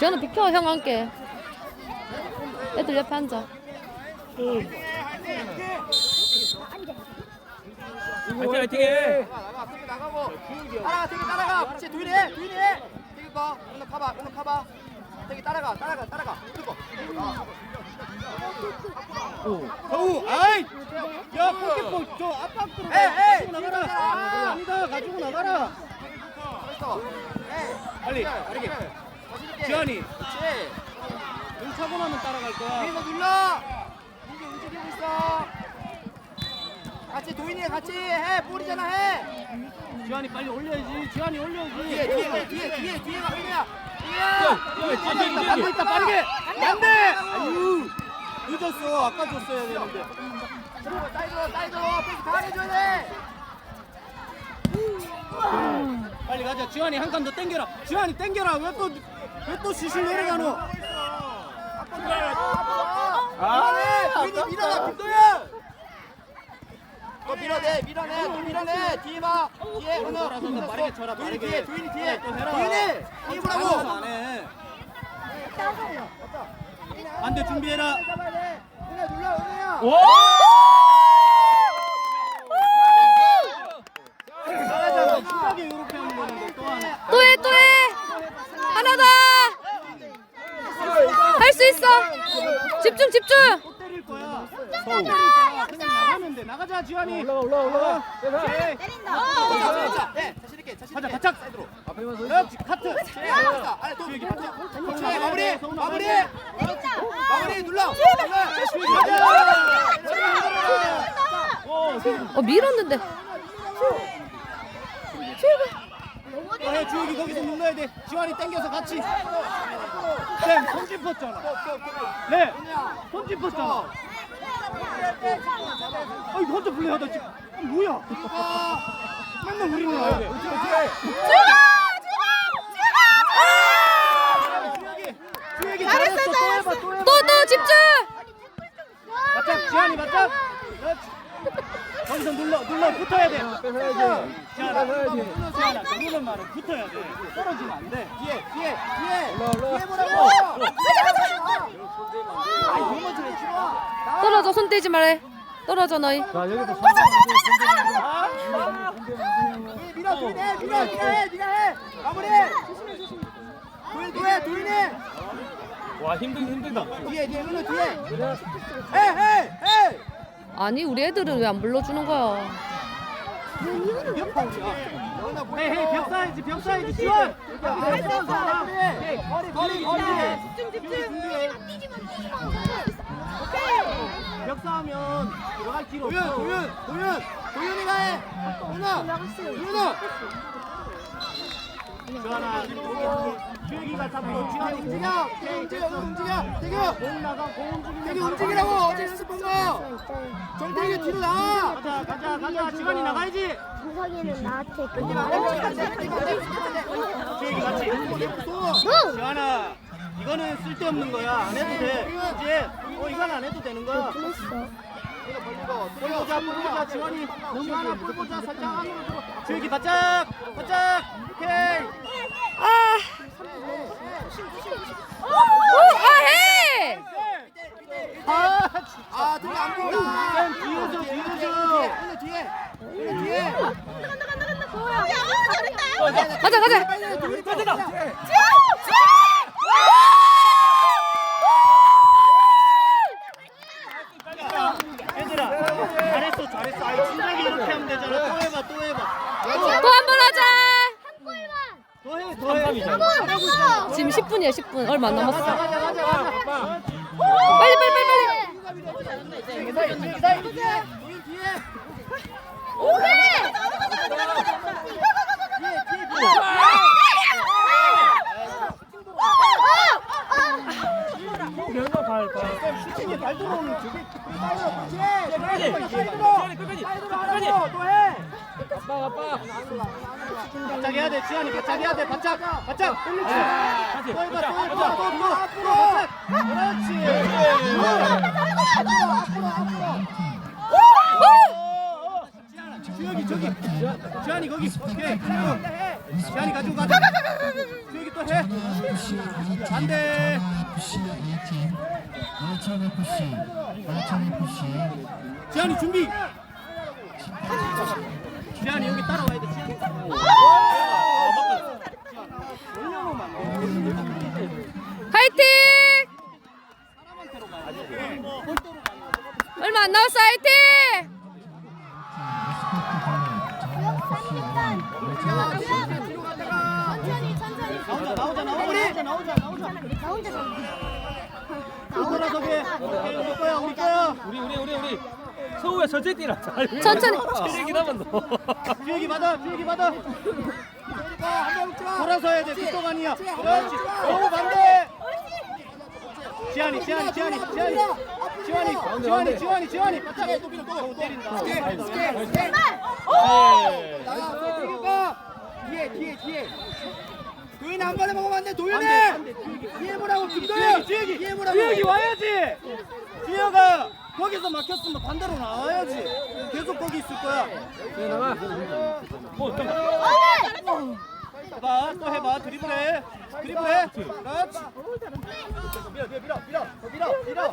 지현아 비켜 형 함께 애들 옆에 앉아 화이팅 화이팅 해 나가 되게 나가고 따라가 되게 따라가 그렇지 도인이 해 도인이 해 되게 봐 오늘 가봐 오늘 가봐 되게 따라가 따라가 따라가 그거 어우, 아이! 야, 포켓볼 저 압박 들어. 에이, 에이! 가지고 나가라. 아니다, 가지고 나가라. 됐어 해 빨리, 빠르게. 지환이, 그렇지 응 차고 나면 따라갈 거야. 위에서 눌러 이게 움직이고 있어 같이 도인이 같이 해 볼이잖아 해 지환이 빨리 올려야지. 지환이 올려야지. 뒤에 뒤에 뒤에 뒤에 뒤에가 뛰어, 뛰어, 안돼 있다 빠르게. 안돼. 아유, 늦었어. 아까 줬어야 되는데. 사이드로 사이드로 패스 강해줘야 돼 빨리 가자. 지환이 한 칸더 당겨라. 지환이 당겨라. 왜 또 왜 또 시실 내려가노? 아, 도인이 밀어놔 김도현. 또 밀어내 밀어내 또 밀어내. 뒤에 봐. 뒤에 돌아서 너 빠르게 쳐라, 도인이 빠르게. 뒤에 도인이 뒤에. 또 해라. 도인이 알아서 힘으라고. 안 해. 안돼 준비해라. 돼 은호 눌러 은호야 잘하잖아. 심하게 이렇게 하는 거는데 또 하나. 또해 또해 하나 더할 수 있어 집중 집중 또 때릴 거야. 돼. 나가자 지환이. 올라가 올라가 올라가. 자, 네, 자신 있게, 자신 가자 있게. 바짝. 사이드로. 그렇지 카트. 네, 알았어. 아니, 또 주혁이 바짝. 그렇지, 마무리, 마무리. 마무리 눌러. 어 밀었는데 해 주혁이 거기서 눌러야 돼. 지환이 당겨서 같이. 쌤, 손 짚었잖아. 네, 손 짚었잖아. 아이 혼자 플레이하다 지금. 아, 뭐야? 맨날 우리는 와야 돼. 주혁이, 주혁이 잘했어. 또 해봐, 또 해봐. 또또 집중 지환이 바짝 그렇지 거기서 눌러 눌러 붙어야 돼. 지환아 지환아 누르는 말은 붙어야 돼. 떨어지면 안 돼. 뒤에, 뒤에, 뒤에. 뒤에 보라고. 지금. 떨어져 손 떼지 말해 떨어져 너희. 도인 밀어, 도인 해, 밀어, 네가 해, 네가 해. 마무리. 도인, 도인, 도인 해. 와 힘들 힘들다. 뒤에, 뒤에, 은호 뒤에. 해, 해, 해. 아니 우리 애들은 왜 안 불러주는 거야? 헤이 헤이 벽 쌓야지 벽 지환 할수 있어. 거리, 거리, 거리. 벽 쌓으면 들어갈 길 없어. 도윤, 도윤, 도윤이가 해. 은호. 지환아 움직여, 움직이라고 어제 연습한 거. 정태기 뒤로 나와. 가자 가자 가자 지환이 나가야지 주석이는 나한테 주혁이 같이 지환아 이거는 쓸데없는 거야 안 해도 돼 이제 어 이건 안 해도 되는 거야 볼 보자 볼 보자 지환이. 지환아 볼 보자 살짝 안으로 들어. 주혁이 바짝 바짝. 오케이. 아. 오, 아 해! 아 아, 안 보인다. 쌤 뒤에서 뒤에서. 은호 뒤에, 은호 뒤에. 가자 가자. 빨리 도윤이 빠져다. 얘들아 잘했어 잘했어 아이 진작에 이렇게 하면 되잖아 또 해봐 또 해봐 또 한 번 하자 더해 더해 지금 10분이야 10분 얼마 안 남았어 가자 가자 가자 빨리 빨리 빨리 빨리 도윤 뒤에. 슈팅에 발 들어오는 저게 끝까지. 끝까지 끝까지 끝까지 또 해. 아빠 아빠 바짝 해야 돼. 지한이 바짝 해야 돼. 바짝 바짝. 돌리지 다시. 또또 또또 앞으로 바짝 그렇지. 주혁이 저기. 지한이 거기. 오케이. 지한이 가지고 가자. 주혁이 또해. 반대. 지한이 준비 여기 따라와야 돼. 지한이. 화이팅! 얼마 안 남았어 화이팅! 천천히 천천히 나오자 나오자 나오자 나오자 나오자. 나 혼자 잡 돌아서게. 오케이, 우리 거야 우리 거야. 우리 우리 우리 우리 서우야 천천히 뛰라 천천히. 체력이 남았노 주혁이 받아 주혁이 받아. 돌아서 해야 돼. 그쪽 아니야. 그렇지. 오 반대. 지한이 지한이 지한이 지한이 지한이 지한이 지한이 지한이 바짝에 또 밀어 또 때린다. 뒤에 뒤에 뒤에 도윤이 한 번에 먹으면 안 돼 도윤이 안 돼, 뒤에 보라고 김도윤 뒤에 보라고 주혁이 와야지. 주혁아 거기서 막혔으면 반대로 나와야지. 계속 거기 있을 거야. 나가 어 잠깐 해봐 또 해봐 드리블해 드리블해. 그렇지. 밀어 밀어 밀어 밀어 밀어 밀어.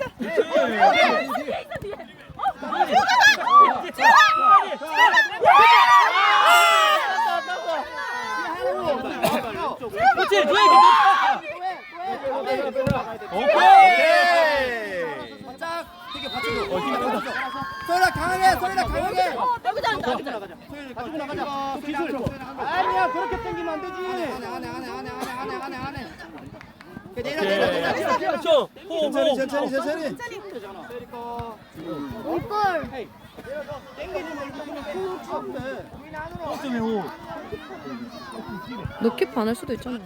내려 내려 그렇죠 천천히 천천히 천천히. 호 너키 반할 수도 있잖아.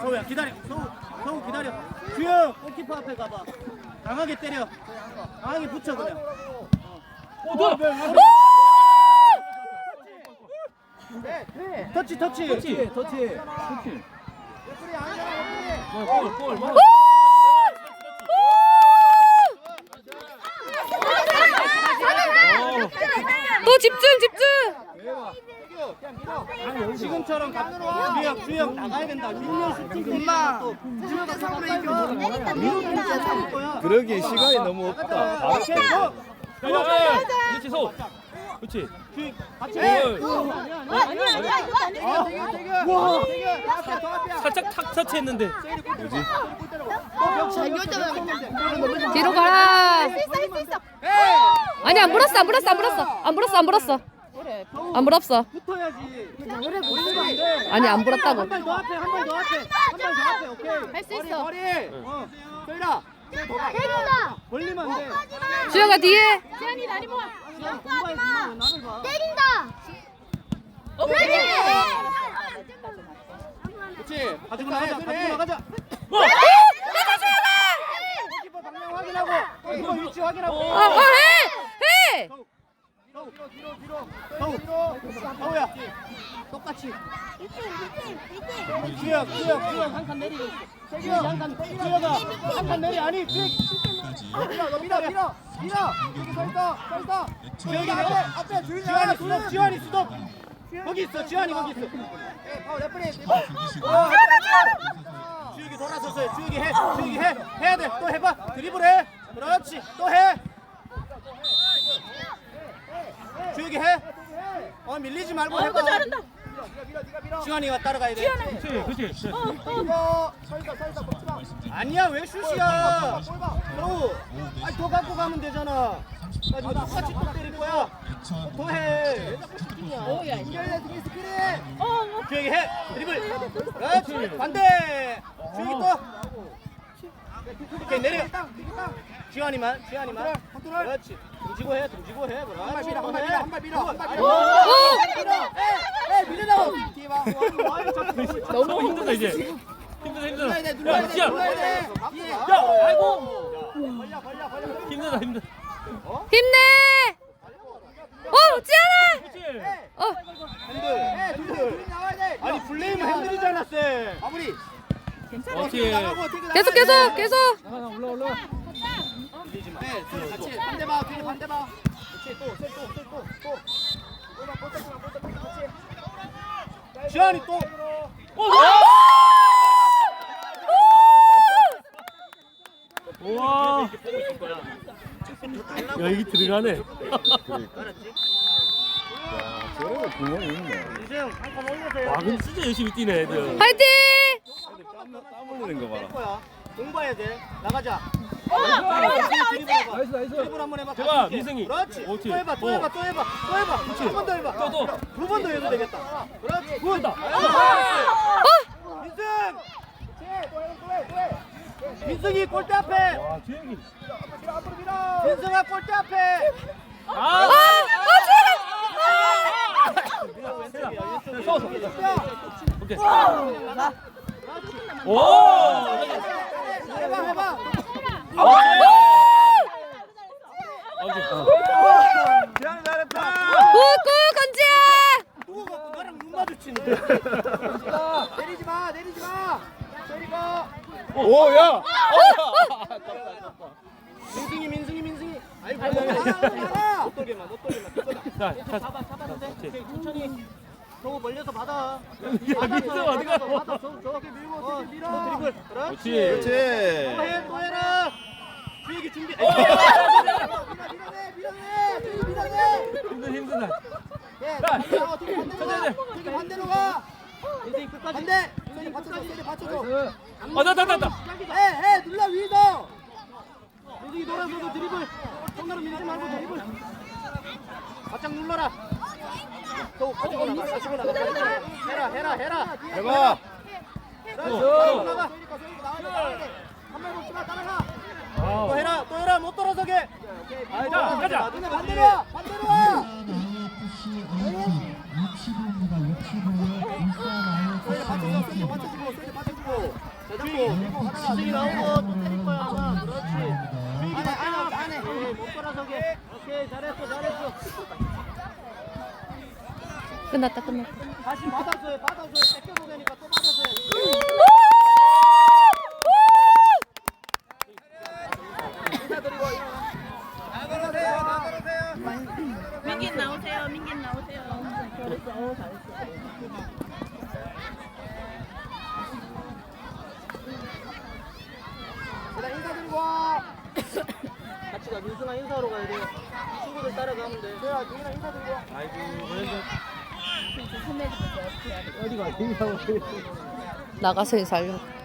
서우야 기다려. 서우 서우 기다려. 주영 골키퍼 앞에 가봐. 강하게 때려. 강하게 붙여 그냥. 오 너! 터치 터치. 터치. 터치 또 집중 집중 지금처럼 주영 나가야 된다. 밀면 슈팅 엄마. 또 주영아 상으로 이겨. 그러기 시간이 너무 없다 오케이. 어. 야야 그렇지 소 그렇지 주영 같이. 어. 와. 살짝 탁 터치했는데. 뒤로 가라 아니 안 불었어 안 불었어 안 불었어. 안 불었어 안 불었어. 안 불었어. 붙어야지. 아니 안 불었다고. 한발더 앞에 한발더 앞에. 한발더 앞에 오케이. 할수 있어. 머리. 어. 소희라 때린다 걸리면 안 돼. 주영아 뒤에. 지한이 다리 모아 공부하지 마. 때린다 그렇지 그렇지 가지고 나가자. 가지고 나가자. 어! 키퍼 방향 확인하고 키퍼 위치 확인하고. 해! 해! 서우 뒤로 뒤로 서우 서우야 똑같이 주영 주영 주영 한칸 내리고 있어 주영 한칸 주영아 한칸 내리. 아니 밀어 너 밀어 밀어 밀어. 여기 서 있어 서 있어 주영이 앞에 지환이 수동 지환이 수동 거기 있어 지환이 거기 있어. 어 레프리. 주혁이 돌아서서 해. 주혁이 해. 주혁이 해. 해야 돼또 해봐. 드리블 해. 그렇지. 또해 주혁이 해어 밀리지 말고 해봐. 지환이가 따라가야 돼. 그렇지 그렇지. 이거 서 있어 서 있어 걷지 마. 아니야 왜 슛이야? 너 아니 더 갖고 가면 되잖아. 가지고 똑같이 또 때릴 거야? 더해. 연결돼 등에 스크린. 주혁이 해. 드리블. 그렇지. 반대. 주혁이 또 오케이 내려. 지환이만 지환이만. 그렇지 등지고 해 등지고 해 한발 그렇지 밀어 또 한발 해. 밀어 한발 밀어 한발 밀어 오! 밀어 에 에 밀으라고 뒤에 봐 너무 힘들다 이제 힘들다 힘들다 눌러야 돼 눌러야 야 돼 지야 눌러야 돼 뒤에 야 아이고 힘들다 힘들다 힘내! 어, 지연아! 그렇지 어, 에둘 나와야 돼 아니 플레이면 핸들이잖아 쌤 마무리 그렇지 나가고 뒤로 계속, 나가야 돼. 계속, 계속! 올라 올라 네, 둘 같이 반대 봐, 뒤에 반대 봐. 그렇지, 또, 또, 또, 또, 또, 또. 골만 못 잡지마, 그렇지. 지환이 또 와. 야 이게 들어가네. 구멍이 있네. 와 근데 진짜 열심히 뛰네 애들. 화이팅! 땀 흘리는 거될 봐라. 공부해야 돼. 나가자. 나이스 나이스. 드리블 한번 해봐. 제발, 다시 있게. 민승이. 그렇지. 옳지. 또 해봐. 또 어. 해봐. 또 해봐. 또 해봐. 한 번 더 해봐. 또, 또. 두 번 더 해도 되겠다. 그렇지. 굿. 민승. 민승이 골대 앞에. 와 주영이. 민승아 골대 앞에. 아. 아! 서서. 오케이. 오. 해봐 해봐. 지한이 잘했다. 굿굿 건지야! 누구 갖고 나랑 눈 마주치는데. 내리지 마. 내리지 마. 내리고. 오 야. 민승이 민승이 민승이. 아이고. 나가. 못 돌게만 못 돌게만. 자, 자, 잡아 잡아도 돼. 오케이, 천천히. 저거 벌려서 받아. 민승 어디 가? 받아. 저 저렇게 밀고 어, 밀어. 드리블. 그렇지. 그렇지. 또. 해, 또 해라. 주혁이 준비. 밀어내, 밀어내, 밀어내. 힘든 힘든. 예, 자, 어, 되게 반대로 가. 되게 반대로 가. 민승이 끝까지. 반대. 민승이 받쳐줘. 민승이 받쳐줘. 어, 나, 나, 나, 나. 해, 해, 눌러 위에서. 민승이 돌아서도 드리블. 손으로 밀지 말고 드리블. 바짝 눌러라. 또 가지고 나가, 가지고 나가. 해라, 해라, 해라. 해봐. 나가. 한발 먹지 마, 따라가. 또 아. 해라, 또 해라, 못 돌아서게. 아이, 자, 가자. 근데 반대로 와, 반대로 와. 소리 받쳐줘, 소리 받쳐주고, 소리 받쳐주고. 잡고, 지승이 나오고 또 때릴 거야 아마. 그렇지. 주익이 맞잖아, 안해. 못 돌아서게. 오케이, 잘했어, 잘했어. 끝났다 끝났다. 다시 받아줘, 해, 받아줘. 해. 뺏겨도 되니까 또 받아줘. 해. 인사드리고 나가세요, 나가세요. 민긴 나오세요. 민긴 나오세요. 잘했어. 어, 잘했어. 일단 인사드리고 와. 같이 가, 민수나 인사하러 가야 돼. 친구들 따라가면 돼. 그래, 민수나 인사드리고 와. 나가서 인사하려고.